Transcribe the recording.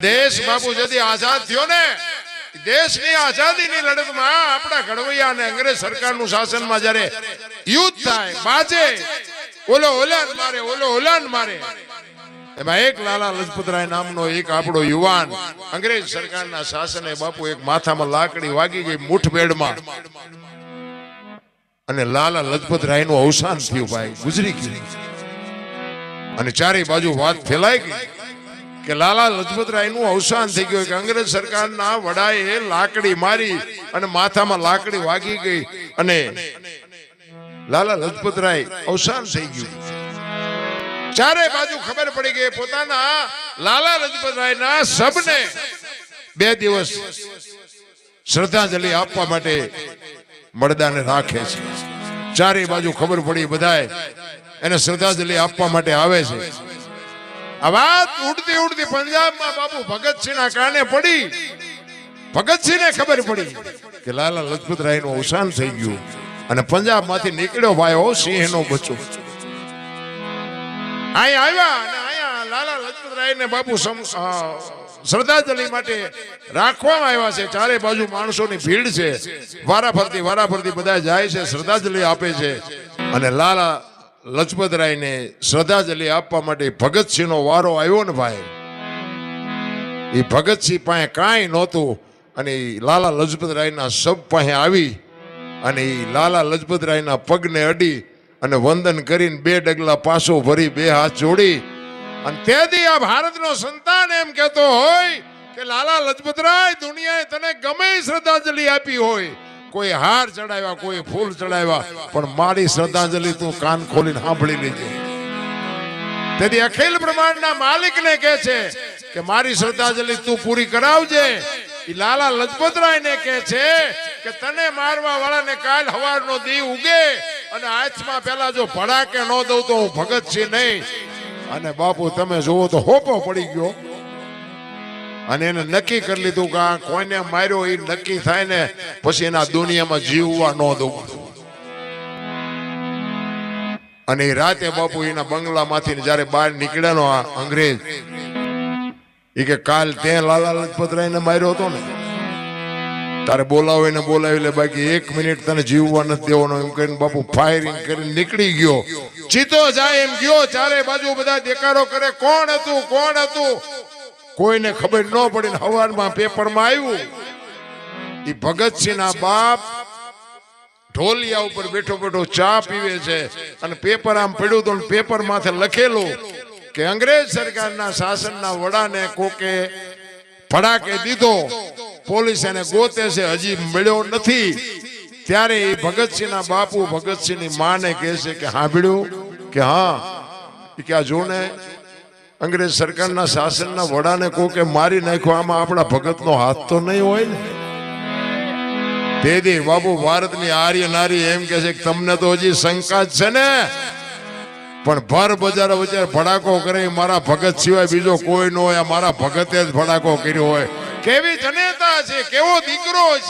દેશ બાપુ જદી આઝાદ થયો ને, દેશની આઝાદીની લડતમાં આપણા ઘડવૈયા અને અંગ્રેજ સરકારનું શાસનમાં જ્યારે યુદ્ધ થાય, બાજે, ઓલો ઓલાન મારે, ઓલો ઓલાન મારે. એમાં એક લાલા લજપતરાય નામનો એક આપણો યુવાન અંગ્રેજ સરકારના શાસને બાપુ એક માથામાં લાકડી વાગી ગઈ મુઠભેડમાં. અને લાલા લજપતરાયનું અવસાન થયું ભાઈ, ગુજરી ગયું. અને ચારે બાજુ વાત ફેલાઈ ગઈ. કે લાલા લજપતરાયનું અવસાન થઈ ગયું કે અંગ્રેજ સરકારના વડાએ લાકડી મારી અને માથામાં લાકડી વાગી ગઈ અને લાલા લજપતરાય અવસાન થઈ ગયું. ચારે બાજુ ખબર પડી ગઈ પોતાના લાલા લજપતરાયના સબને બે દિવસ શ્રદ્ધાંજલિ આપવા માટે મળદાને રાખે છે. ચારે બાજુ ખબર પડી બધાએ એને શ્રદ્ધાંજલિ આપવા માટે આવે છે. આ વાત ઉડતી ઉડતી પંજાબમાં બાપુ ભગતસિંહના કાને પડી. ભગતસિંહને ખબર પડી કે લાલા લજપતરાયનું અવસાન થઈ ગયું અને પંજાબમાંથી નીકળ્યો ભાઈ સિંહનો બચ્ચો. અહીંયા આવ્યા અહીંયા લાલા લજપતરાયને બાપુ સમ- અ, શ્રદ્ધાંજલિ માટે રાખવામાં આવ્યા છે. ચારે બાજુ માણસોની ભીડ છે. વારા ફરતી વારા ફરતી બધા જાય છે શ્રદ્ધાંજલિ આપે છે. અને લાલા લજપતરાયને શ્રદ્ધાંજલિ આપવા માટે ભગતસિંહનો વારો આવ્યો ને ભાઈ. એ ભગતસિંહ પાસે કાંઈ નહોતું અને એ લાલા લજપતરાયના સબ પાસે આવી અને એ લાલા લજપતરાયના પગને અડી અને વંદન કરીને બે ડગલા પાછો ભરી બે હાથ જોડી. અને તેથી આ ભારતનો સંતાન એમ કહેતો હોય કે લાલા લજપતરાય દુનિયાએ તને ગમે શ્રદ્ધાંજલિ આપી હોય. કોઈ હાર ચડાવ્યા, કોઈ ફૂલ ચડાવ્યા, પણ મારી શ્રદ્ધાંજલિ તું કાન ખોલીને સાંભળી લેજે. તેથી અખિલ બ્રહ્માંડના માલિકને કહે છે કે મારી શ્રદ્ધાંજલિ તું પૂરી કરાવજે. એ લાલા લજપતરાયને કહે છે કે તને મારવા વાળાને કાલ હવારનો દી ઉગે અને હાથમાં પેલા જો ભડાકે ન દઉં તો હું ભગતસિંહ નહીં. અને બાપુ, તમે જુઓ તો હોપો પડી ગયો. અને એને નક્કી કરી લીધું કે આ કોઈને માર્યો એ નક્કી થાય ને પછી એના દુનિયામાં જીવવા ન દઉં. અને એ રાતે બાપુ એના બંગલામાંથી જ્યારે બહાર નીકળ્યાનો આ અંગ્રેજ એ કે કાલ તે લાલા લજપતરાયને માર્યો હતો ને. તારે બોલાવો એને બોલાવી લે બાકી એક મિનિટ તને જીવવા નથી દેવાનો એમ કરીને બાપુ ફાયરિંગ કરીને નીકળી ગયો. ચીતો જાય એમ ગયો, ચારે બાજુ બધા દેકારો કરે, કોણ હતું કોણ હતું? કોઈને ખબર ન પડી હવારમાં પેપરમાં આવ્યું. એ ભગતસિંહના બાપ ઢોલિયા ઉપર બેઠો બેઠો ચા પીવે છે અને પેપર આમ પડ્યું તો પેપર માથે લખેલું કે અંગ્રેજ સરકારના શાસનના વડાને કોકે ફડાકે દીધો. પોલીસ એને ગોતે છે, હજી મળ્યો નથી. ત્યારે એ ભગતસિંહના બાપુ ભગતસિંહની માને કહે છે કે સાંભળ્યું કે હા કે આ જો ને અંગ્રેજ સરકારના શાસનના વડાને કોકે મારી નાખ્યો આમાં આપણા ભગતનો હાથ તો નહીં હોય ને? તેથી બાબુ ભારતની આર્ય નારી એમ કે છે કે તમને તો હજી શંકા છે ને? પણ ભર બજાર બજાર ભડાકો કરે, મારા ભગત સિવાય બીજો કોઈ ન હોય મારા ભગતે જ ભડાકો કર્યો હોય. કેવી જનેતા છે, કેવો દીકરો છે.